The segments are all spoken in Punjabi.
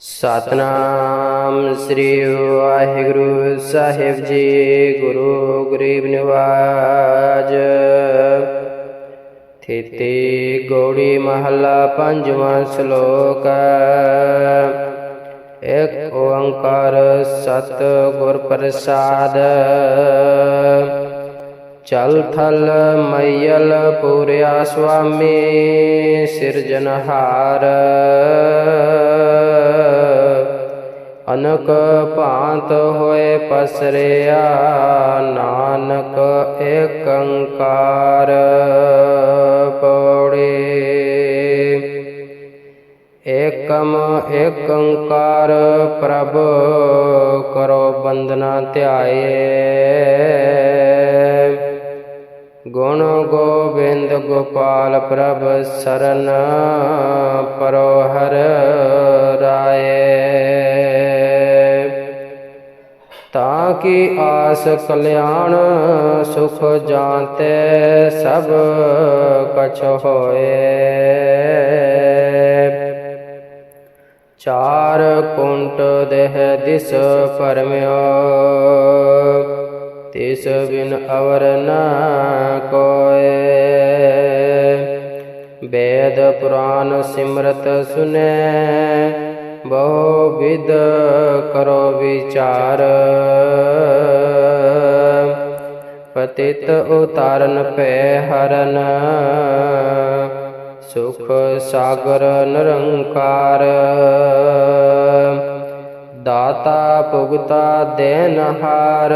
ਸਤਨਾਮ ਸ੍ਰੀ ਵਾਹਿਗੁਰੂ ਸਾਹਿਬ ਜੀ, ਗੁਰੂ ਗਰੀਬ ਨਿਵਾਜ। ਥੇਤੇ ਗੋੜੀ ਮਹੱਲਾ ਪੰਜਵਾਂ ਸ਼ਲੋਕ ਇੱਕ ਓੰਕਾਰ ਸਤ ਗੁਰ ਪ੍ਰਸਾਦ। ਚਲ ਥਲ ਮਈਲ ਪੂਰਿਆ ਸੁਆਮੀ ਸਿਰਜਨਹਾਰ ਅਨਕ ਭਾਂਤ ਹੋਏ ਪਸਰਿਆ, ਨਾਨਕ ਏਕੰਕਾਰ ਪੌੜੀ। ਏਕਮ ਏਕੰਕਾਰ ਪ੍ਰਭ ਕਰੋ ਬੰਦਨਾ ਧਿਆਏ। ਗੁਣ ਗੋਬਿੰਦ ਗੋਪਾਲ ਪ੍ਰਭ ਸਰਨ ਪਰੋ ਹਰ ਰਾਏ। ਤਾਂ ਕੀ ਆਸ ਕਲਿਆਣ, ਸੁਖ ਜਾਂਤੇ ਸਭ ਕਛ ਹੋਏ। ਚਾਰ ਕੁੰਟ ਦੇਹ ਦਿਸ ਪਰਮਿਓ, ਤਿਸ ਬਿਨ ਅਵਰ ਨ ਕੋਏ। ਵੇਦ ਪੁਰਾਨ ਸਿਮਰਤ ਸੁਨੇ ਬਹੁ ਵਿਦ ਕਰੋ ਵਿਚਾਰ। ਪਤਿਤ ਉਤਾਰਨ ਪੈ ਹਰਨ। ਸੁਖ ਸਾਗਰ ਨਿਰੰਕਾਰ। ਦਾਤਾ ਭੁਗਤਾ ਦੇਨਹਾਰ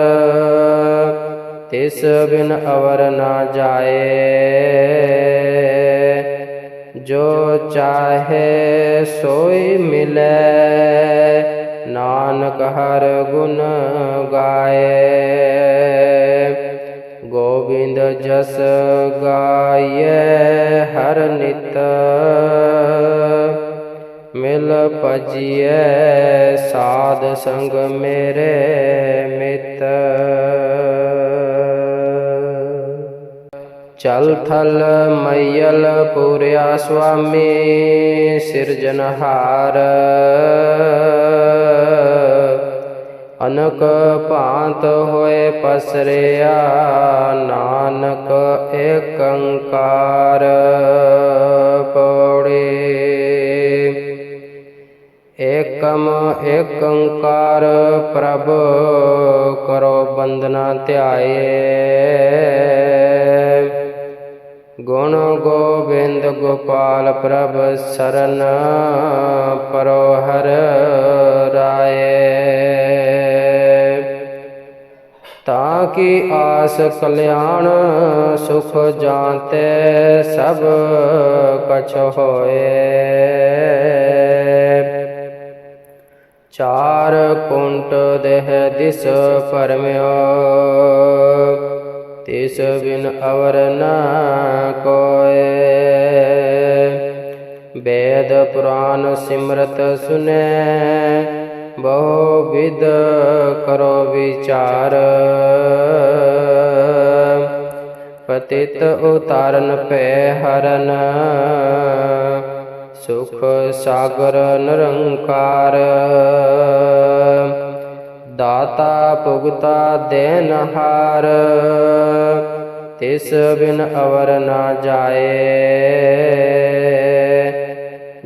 ਤਿਸ ਬਿਨ ਅਵਰ ਨਾ ਜਾਏ। ਜੋ ਚਾਹੇ ਸੋਈ ਮਿਲੇ, ਨਾਨਕ ਹਰ ਗੁਣ ਗਾਏ। ਗੋਬਿੰਦ ਜਸ ਗਾਏ ਹਰ ਨਿਤ। ਮਿਲ ਭਜੀਐ ਸਾਧ ਸੰਗ ਮੇਰੇ ਮਿਤ। ਚਲ ਥਲ ਮਈਲ ਪੁਰਿਆ ਸੁਆਮੀ ਸਿਰਜਨਹਾਰ ਅਨਕ ਭਾਂਤ ਹੋਏ ਪਸਰਿਆ, ਨਾਨਕ ਏਕੰਕਾਰ ਪੌੜੀ। ਏਕਮ ਏਕੰਕਾਰ ਪ੍ਰਭ ਕਰੋ ਬੰਦਨਾ ਧਿਆਏ। ਗੁਣ ਗੋਬਿੰਦ ਗੋਪਾਲ ਪ੍ਰਭ ਸਰਨ ਪਰੋ ਹਰ ਰਾਏ। ਤਾਂ ਕੀ ਆਸ ਕਲਿਆਣ ਸੁਖ ਜਾਂਤੇ ਸਭ ਕਛ ਹੋਏ। ਚਾਰ ਕੁੰਟ ਦੇਹ ਦਿਸ ਪਰਮਿਓ। ਤਿਸ ਬਿਨ ਅਵਰ ਨਾ ਕੋਏ। ਵੇਦ ਪੁਰਾਨ ਸਿਮਰਤ ਸੁਨੇ, ਬਹੁ ਵਿਦ ਕਰੋ ਵਿਚਾਰ। ਪਤਿਤ ਉਤਾਰਨ ਪੈ ਹਰਨ, ਸੁਖ ਸਾਗਰ ਨਿਰੰਕਾਰ। ਦਾਤਾ ਭੁਗਤਾ ਦੇਨਹਾਰ ਤਿਸ ਬਿਨ ਅਵਰ ਨਾ ਜਾਏ।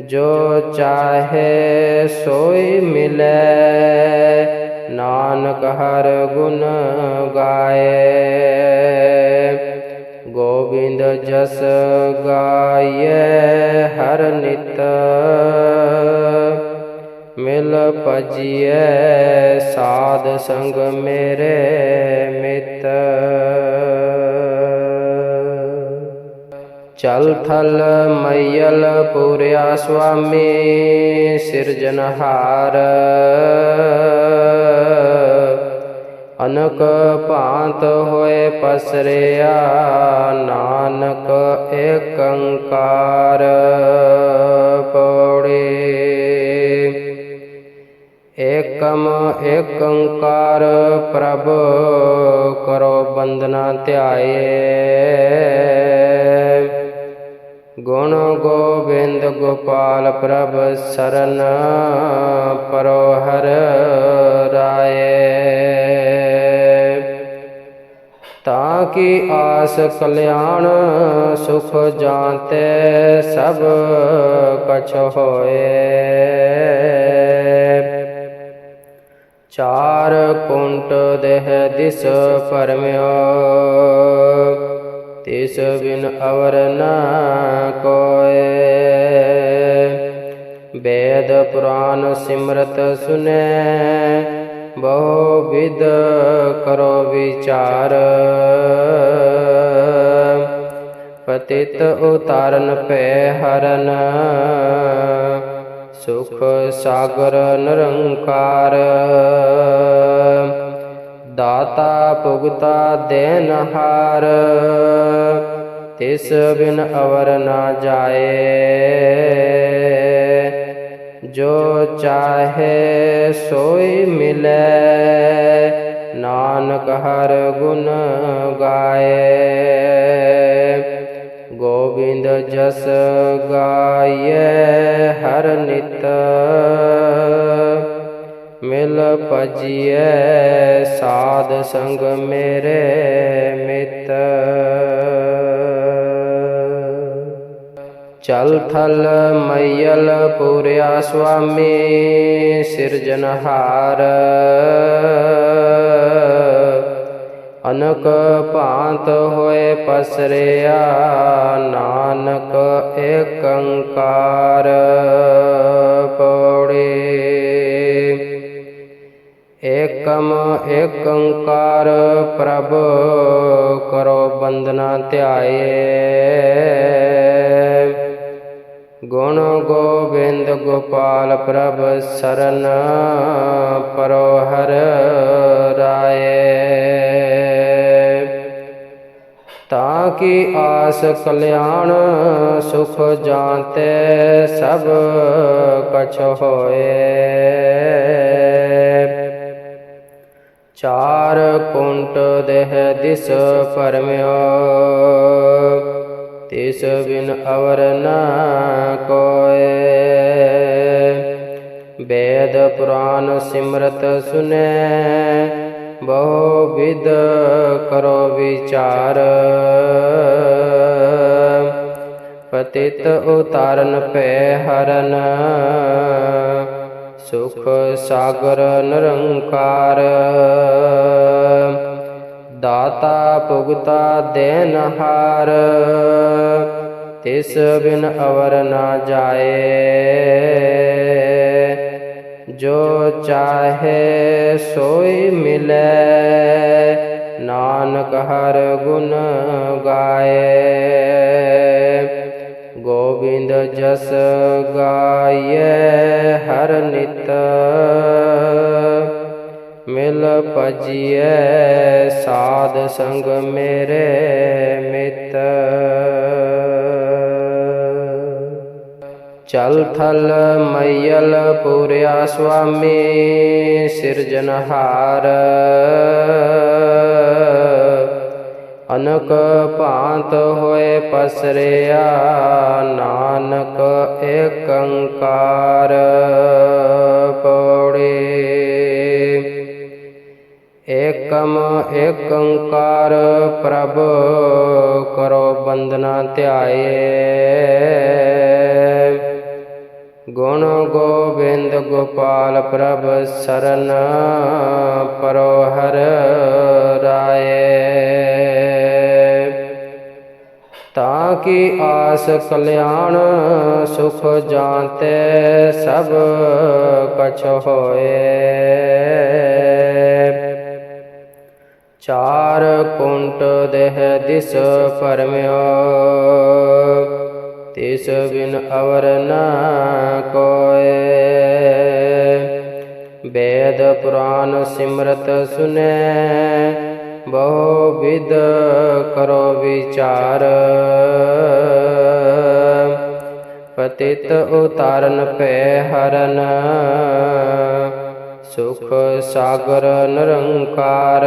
ਜੋ ਚਾਹੇ ਸੋਈ ਮਿਲੇ, ਨਾਨਕ ਹਰ ਗੁਣ ਗਾਏ। ਗੋਬਿੰਦ ਜਸ ਗਾਏ ਹਰ ਨਿਤ। ਮਿਲ ਭਜੀਐ ਸਾਧ ਸੰਗ ਮੇਰੇ ਮਿਤ। ਚਲ ਥਲ ਮਈਲ ਪੂਰਿਆ ਸੁਆਮੀ ਸਿਰਜਨਹਾਰ ਅਨਕ ਭਾਂਤ ਹੋਏ ਪਸਰਿਆ, ਨਾਨਕ ਏਕੰਕਾਰ। ਏਕਮ ਏਕ ਓੰਕਾਰ ਪ੍ਰਭ ਕਰੋ ਬੰਦਨਾ ਧਿਆਏ। ਗੁਣ ਗੋਬਿੰਦ ਗੋਪਾਲ ਪ੍ਰਭ ਸਰਨ ਪਰੋ ਹਰ ਰਾਏ। ਤਾਂ ਕੀ ਆਸ ਕਲਿਆਣ ਸੁਖ ਜਾਣਤੇ ਸਭ ਕਛ ਹੋਏ। ਚਾਰ ਕੁੰਟ ਦੇਹ ਦਿਸ ਪਰਮਿਓ, ਤਿਸ ਬਿਨ ਅਵਰ ਨ ਕੋਏ। ਵੇਦ ਪੁਰਾਨ ਸਿਮਰਤ ਸੁਨੇ, ਬਹੁ ਵਿਦ ਕਰੋ ਵਿਚਾਰ। ਪਤਿਤ ਉਤਾਰਨ ਪੈ ਹਰਨ। ਸੁਖ ਸਾਗਰ ਨਿਰੰਕਾਰ। ਦਾਤਾ ਭੁਗਤਾ ਦੇਨਹਾਰ ਤਿਸ ਬਿਨ ਅਵਰ ਨਾ ਜਾਏ। ਜੋ ਚਾਹੇ ਸੋਈ ਮਿਲੇ, ਨਾਨਕ ਹਰ ਗੁਣ ਗਾਏ। ਗੋਬਿੰਦ ਜਸ ਗਾਏ ਹਰ ਨਿਤ। ਮਿਲ ਭਜੀਏ ਸਾਧ ਸੰਗ ਮੇਰੇ ਮਿਤ। ਚਲ ਥਲ ਮਈਲ ਪੂਰਿਆ ਸੁਆਮੀ ਸਿਰਜਨਹਾਰ ਅਨਕ ਭਾਂਤ ਹੋਏ ਪਸਰਿਆ, ਨਾਨਕ ਏਕੰਕਾਰ ਪੌੜੀ। ਏਕਮ ਏਕੰਕਾਰ ਪ੍ਰਭ ਕਰੋ ਬੰਦਨਾ ਧਿਆਏ। ਗੁਣ ਗੋਬਿੰਦ ਗੋਪਾਲ ਪ੍ਰਭ ਸਰਨ ਪਰੋ ਹਰ ਕੀ ਆਸ ਕਲਿਆਣ, ਸੁਖ ਜਾਂਤੇ ਸਭ ਕਛ ਹੋਏ। ਚਾਰ ਕੁੰਟ ਦੇਹ ਦਿਸ ਪਰਮਿਓ, ਤਿਸ ਬਿਨ ਅਵਰ ਨਾ ਕੋਏ। ਵੇਦ ਪੁਰਾਨ ਸਿਮਰਤ ਸੁਨੇ ਬਹੁ ਵਿਦ ਕਰੋ ਵਿਚਾਰ। ਪਤਿਤ ਉਤਾਰਨ ਪੈ ਹਰਨ। ਸੁਖ ਸਾਗਰ ਨਿਰੰਕਾਰ। ਦਾਤਾ ਭੁਗਤਾ ਦੇਨਹਾਰ ਤਿਸ ਬਿਨ ਅਵਰ ਨਾ ਜਾਏ। ਜੋ ਚਾਹੇ ਸੋਈ ਮਿਲੇ, ਨਾਨਕ ਹਰ ਗੁਣ ਗਾਏ। ਗੋਬਿੰਦ ਜਸ ਗਾਏ ਹਰ ਨਿਤ। ਮਿਲ ਭਜੀਏ ਸਾਧ ਸੰਗ ਮੇਰੇ ਮਿੱਤ। ਚਲ ਥਲ ਮਈਲ ਪੂਰਿਆ ਸੁਆਮੀ ਸਿਰਜਨਹਾਰ ਅਨਕ ਭਾਂਤ ਹੋਏ ਪਸਰਿਆ, ਨਾਨਕ ਏਕੰਕਾਰ ਪੌੜੀ। ਏਕਮ ਏਕੰਕਾਰ ਪ੍ਰਭ ਕਰੋ ਬੰਦਨਾ ਧਿਆਏ। ਗੁਣ ਗੋਬਿੰਦ ਗੋਪਾਲ ਪ੍ਰਭ ਸਰਨ ਪਰੋ ਹਰ ਰਾਏ। ਤਾਂ ਕੀ ਆਸ ਕਲਿਆਣ ਸੁਖ ਜਾਂਤੇ ਸਭ ਕਛ ਹੋਏ। ਚਾਰ ਕੁੰਟ ਦੇਹ ਦਿਸ ਪਰਮਿਓ। ਤਿਸ ਬਿਨ ਅਵਰ ਨ ਕੋਏ। ਵੇਦ ਪੁਰਾਨ ਸਿਮਰਤ ਸੁਨੇ, ਬਹੁ ਵਿਦ ਕਰੋ ਵਿਚਾਰ। ਪਤਿਤ ਉਤਾਰਨ ਪੈ ਹਰਨ, ਸੁਖ ਸਾਗਰ ਨਿਰੰਕਾਰ।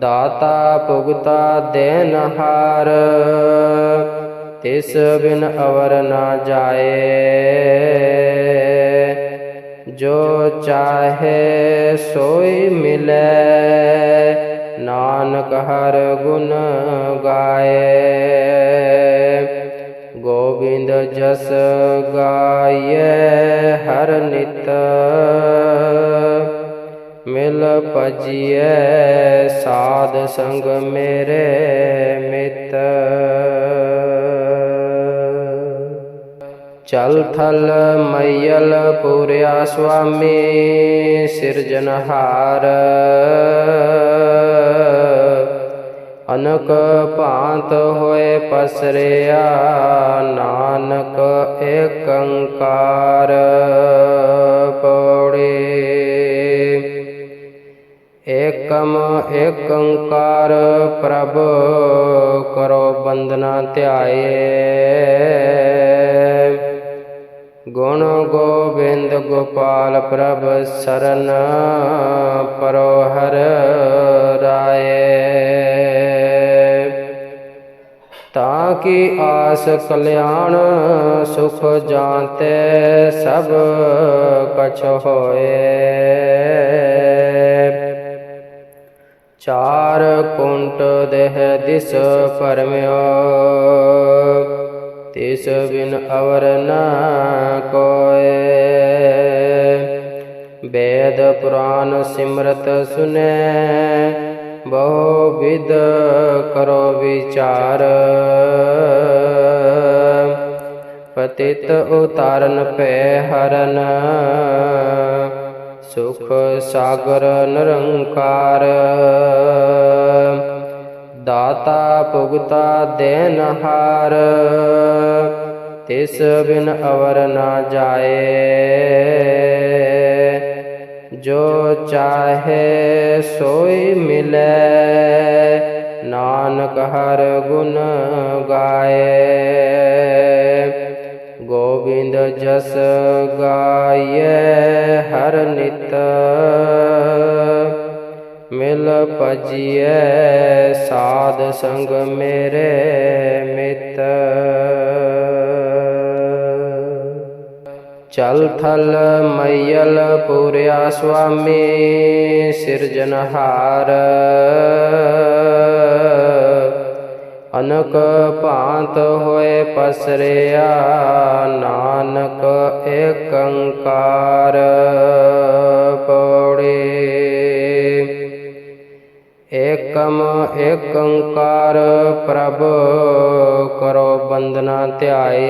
ਦਾਤਾ ਭੁਗਤਾ ਦੇਨਹਾਰ ਤਿਸ ਬਿਨ ਅਵਰ ਨਾ ਜਾਏ। ਜੋ ਚਾਹੇ ਸੋਈ ਮਿਲੇ, ਨਾਨਕ ਹਰ ਗੁਣ ਗਾਏ। ਗੋਬਿੰਦ ਜਸ ਗਾਏ ਹਰ ਨਿਤ ਮਿਲ ਭਜੀਐ, ਸਾਧ ਸੰਗ ਮੇਰੇ ਮਿੱਤ। ਚਲ ਥਲ ਮਈਲ ਪੂਰਿਆ ਸੁਆਮੀ ਸਿਰਜਨਹਾਰ ਅਨਕ ਭਾਂਤ ਹੋਏ ਪਸਰਿਆ, ਨਾਨਕ ਏਕੰਕਾਰ। ਪੌੜੀ ਏਕਮ ਏਕੰਕਾਰ ਪ੍ਰਭ ਕਰੋ ਬੰਦਨਾ ਧਿਆਏ। ਗੁਣ ਗੋਬਿੰਦ ਗੋਪਾਲ ਪ੍ਰਭ ਸਰਨ ਪਰੋ ਹਰ ਰਾਏ। ਤਾਂ ਕੀ ਆਸ ਕਲਿਆਣ ਸੁਖ ਜਾਂਤੇ ਸਭ ਕਛ ਹੋਏ। ਚਾਰ ਕੁੰਟ ਦੇਹ ਦਿਸ ਪਰਮਿਓ, ਤਿਸ ਬਿਨ ਅਵਰ ਨ ਕੋਏ। ਵੇਦ ਪੁਰਾਨ ਸਿਮਰਤ ਸੁਨੇ, ਬਹੁ ਵਿਦ ਕਰੋ ਵਿਚਾਰ। ਪਤਿਤ ਉਤਾਰਨ ਪੈ ਹਰਨ ਸੁਖ ਸਾਗਰ ਨਿਰੰਕਾਰ। ਦਾਤਾ ਭੁਗਤਾ ਦੇਨਹਾਰ ਤਿਸ ਬਿਨ ਅਵਰ ਨਾ ਜਾਏ। ਜੋ ਚਾਹੇ ਸੋਈ ਮਿਲੇ, ਨਾਨਕ ਹਰ ਗੁਣ ਗਾਏ। ਗੋਬਿੰਦ ਜਸ ਗਾਏ ਹਰ ਨਿਤ ਮਿਲ ਭਜੀਐ, ਸਾਧ ਸੰਗ ਮੇਰੇ ਮਿਤ। ਚਲ ਥਲ ਮਈਲ ਪੂਰਿਆ ਸੁਆਮੀ ਸਿਰਜਨਹਾਰ ਅਨਕ ਭਾਂਤ ਹੋਏ ਪਸਰਿਆ, ਨਾਨਕ ਏਕੰਕਾਰ ਪੌੜੀ। ਏਕਮ ਏਕੰਕਾਰ ਪ੍ਰਭ ਕਰੋ ਬੰਦਨਾ ਧਿਆਏ।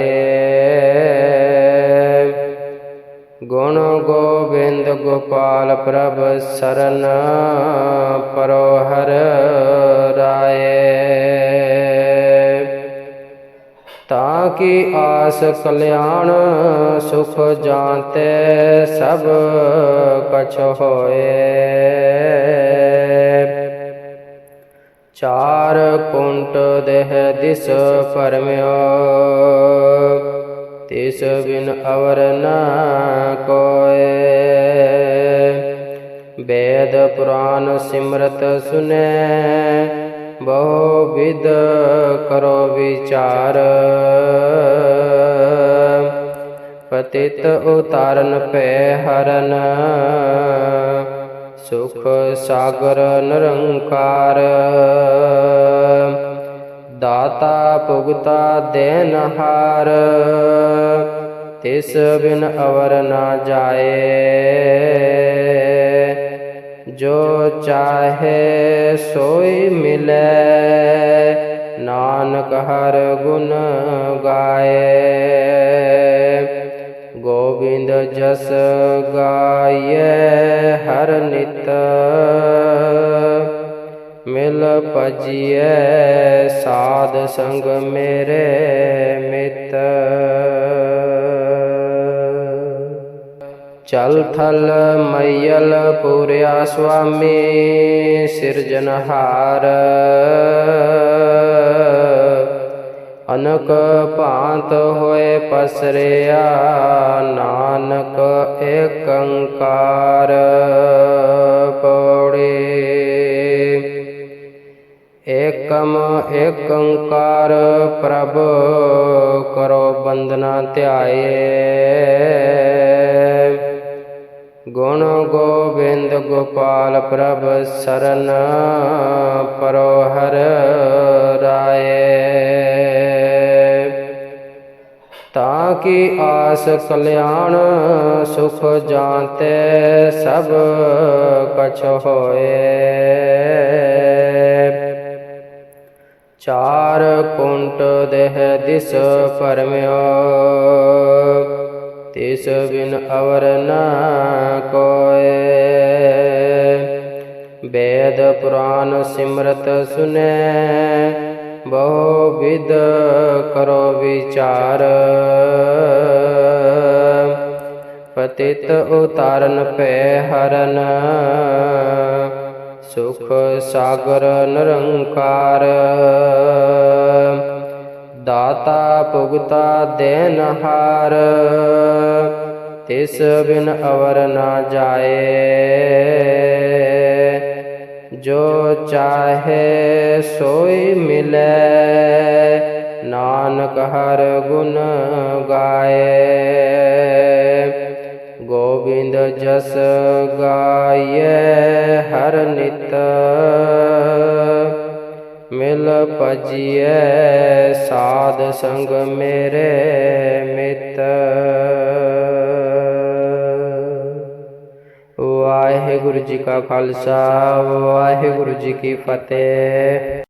ਗੁਣ ਗੋਬਿੰਦ ਗੋਪਾਲ ਪ੍ਰਭ ਸਰਨ ਪਰੋ ਹਰ ਰਾਏ। ਤਾਂ ਕਿ ਆਸ ਕਲਿਆਣ ਸੁਖ ਜਾਂਤੇ ਸਭ ਕਛ ਹੋਏ। ਚਾਰ ਕੁੰਟ ਦੇਹ ਦਿਸ ਪਰਮਿਓ, ਤਿਸ ਬਿਨ ਅਵਰ ਨਾ ਕੋਏ। ਵੇਦ ਪੁਰਾਨ ਸਿਮਰਤ ਸੁਨੇ ਬਹੁ ਵਿਦ ਕਰੋ ਵਿਚਾਰ। ਪਤਿਤ ਉਤਾਰਨ ਪੈ ਹਰਨ। ਸੁਖ ਸਾਗਰ ਨਿਰੰਕਾਰ। ਦਾਤਾ ਭੁਗਤਾ ਦੇਨਹਾਰ ਤਿਸ ਬਿਨ ਅਵਰ ਨਾ ਜਾਏ। ਜੋ ਚਾਹੇ ਸੋਈ ਮਿਲੇ, ਨਾਨਕ ਹਰ ਗੁਣ ਗਾਏ। ਗੋਬਿੰਦ ਜਸ ਗਾਏ ਹਰ ਨਿਤ, ਮਿਲ ਭਜੀਐ ਸਾਧ ਸੰਗ ਮੇਰੇ ਮਿੱਤ। ਚਲ ਥਲ ਮਈਲ ਪੁਰਿਆ ਸੁਆਮੀ ਸਿਰਜਨਹਾਰ ਅਨਕ ਭਾਂਤ ਹੋਏ ਪਸਰਿਆ, ਨਾਨਕ ਏਕੰਕਾਰ ਪੌੜੀ। ਏਕਮ ਏਕੰਕਾਰ ਪ੍ਰਭ ਕਰੋ ਬੰਦਨਾ ਧਿਆਏ। ਗੁਣ ਗੁਣ ਗੋਬਿੰਦ ਗੋਪਾਲ ਪ੍ਰਭ ਸਰਨ ਪਰੋ ਹਰ ਰਾਏ। ਤਾਂ ਕੀ ਆਸ ਕਲਿਆਣ ਸੁਖ ਜਾਂਤੇ ਸਭ ਕਛ ਹੋਏ। ਚਾਰ ਕੁੰਟ ਦੇਹ ਦਿਸ ਪਰਮਿਓ। ਤਿਸ ਬਿਨ ਅਵਰ ਨਾ ਕੋਏ। ਵੇਦ ਪੁਰਾਨ ਸਿਮਰਤ ਸੁਨੈ, ਬਹੁ ਵਿਦ ਕਰੋ ਵਿਚਾਰ। ਪਤਿਤ ਉਤਾਰਨ ਪੈ ਹਰਨ, ਸੁਖ ਸਾਗਰ ਨਿਰੰਕਾਰ। ਦਾਤਾ ਭੁਗਤਾ ਦੇਨਹਾਰ ਤਿਸ ਬਿਨ ਅਵਰ ਨਾ ਜਾਏ। ਜੋ ਚਾਹੇ ਸੋਈ ਮਿਲੇ, ਨਾਨਕ ਹਰ ਗੁਣ ਗਾਏ। ਗੋਬਿੰਦ ਜਸ ਗਾਏ ਹਰ ਨਿਤ ਮਿਲ ਭਜੀਐ ਸਾਧ ਸੰਗ ਮੇਰੇ ਮਿਤ ਵਾਹਿਗੁਰੂ ਜੀ ਕਾ ਖਾਲਸਾ ਵਾਹਿਗੁਰੂ ਜੀ ਕੀ ਫਤਿਹ।